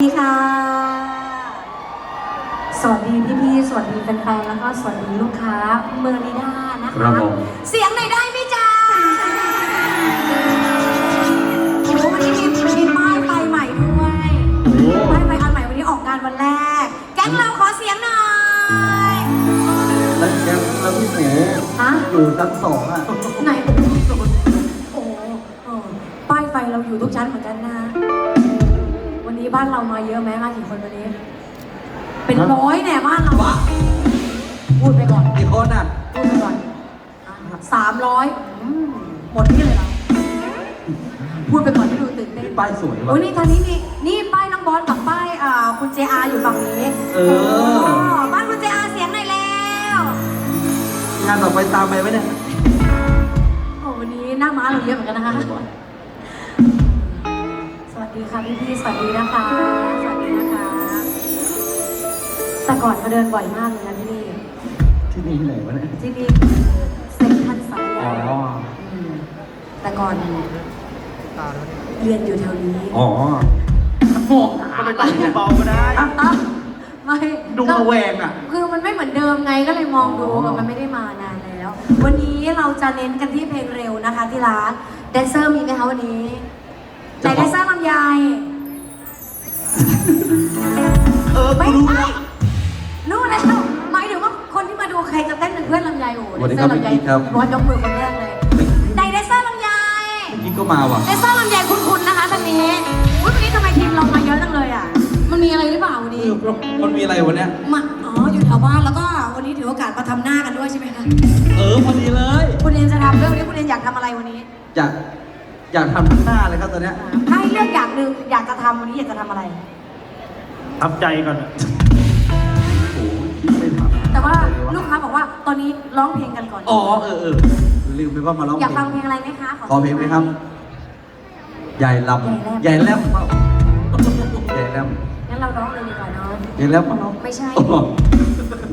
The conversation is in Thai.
สวัสดีค่ะ สวัสดีพี่ๆ สวัสดีแฟนๆ แล้วก็สวัสดีลูกค้าเมอร์นิด้านะครัคะ บผม เสียงหน่อยได้ไหมจ๊ะโอ้วันนี้มีมีป้ายไฟใหม่ด้วยโอ้โหป้ายไฟอันใหม่วันนี้ออกงานวันแรก แก๊งเราขอเสียงหน่อย แล้วแกแล้วพี่หมูฮะ อยู่ชั้นสองอะ ไหน โอ้โหเออป้ายไฟเราอยู่ทุกชั้นเหมือนกันนะวั นนี้บ้านเรามาเยอะไหมมากี่คนวันนี้ เป็นร้อยเนี่ยบ้านเราอะพูดไปก่อน กี่คนอะพูดไปก่อนสามร้อยหมดที่เลยเหรอพูดไปก่อนที่ดูตื่นเต้นพี่ป้ายสวยว่ะโอ้ยนี่ทางนี้นี่นี่ป้ายน้องบอสกับป้ายอ่าคุณเจอาอยู่ฝั่งนี้เออโบ้านคุณเจอาเสียงหน่อยแล้วงานต่อไปตามไปไหมเนี่ยโอ้วันนี้หน้าม้าเราเยอะเหมือนกันนะคะส วัสดีค่ะพี่พี่ๆสวัสดีนะคะ สวัสดีนะคะ แต่ก่อนมาเดินบ่อยมากเลยนะพี่ที่นี่ที่ไหนวะเนี่ยที่นี่เซ็นทรัลสายใหอ๋ญ่อมแต่ก่อนเรียนอยู่แถวนี้ อ๋อโอ้ก็ไปตั้งเบาๆก็ได้อะไม่ดูระแวงอะ คือมันไม่เหมือนเดิมไงก็เลยมองดูอ๋อกันมันไม่ได้มานานแล้ว วันนี้เราจะเน้นกันที่เพลงเร็วนะคะที่ร้านแดนเซอร์มีไหมคะวันนี้ ไหนแดนเซอร์ลำไยเออไม่กูรู้ใช่แล้วนู่นแล้วหมายถึงว่าคนที่มาดูใครจะเต้นเป็นเพื่อนลำไยโอ้โหสวัสดีครับแดนเซอลำไยพี่กิ๊กครับ ร้อนยกมือคนแรกเลยไหนแดนเซอร์ลำไยเมื่อกี้ก็มาว่ะแดนเซอร์ลำไยคุ้นๆนะคะท่านนี้อุ๊ยวันนี้ทำไมทีมเรามาเยอะจังเลยอะ มันมีอะไรหรือเปล่าวันเอนี้อมันมีอะไรวะเนี่ยมาอ๋ออยู่แถวบ้านแล้วก็วันนี้ถือโอกาสมาทำหน้ากันด้วยใช่ไหมคะ เออพอดีเลย คุณเรียนจะทำเรื่องนี้คุณเรียนอยากทำอะไรวันนี้ อยาก อยากทำทั้งหน้าเลยครับตอนเนี้ยถ้าให้เลือกอย่างหนึ่งอยากจะทำวันนี้อยากจะทำอะไรทำใจก่อนอะโอ้โหคิดไม่ทันแต่ว่าลูกค้าบอกว่าตอนนี้ร้องเพลงกันก่อน อ๋อเออเออลืมไปว่ามาร้องอยากเพลฟังงเพลงอะไรไหมคะขอเพลงไหมครับ ใหญ่ลำใหญ่แลมเปล่าใหญ่แลมงั้นเราร้องเลยดีกว่าเนาะ ใหญ่แลมมาร้องไม่ใช่อ๋อเอ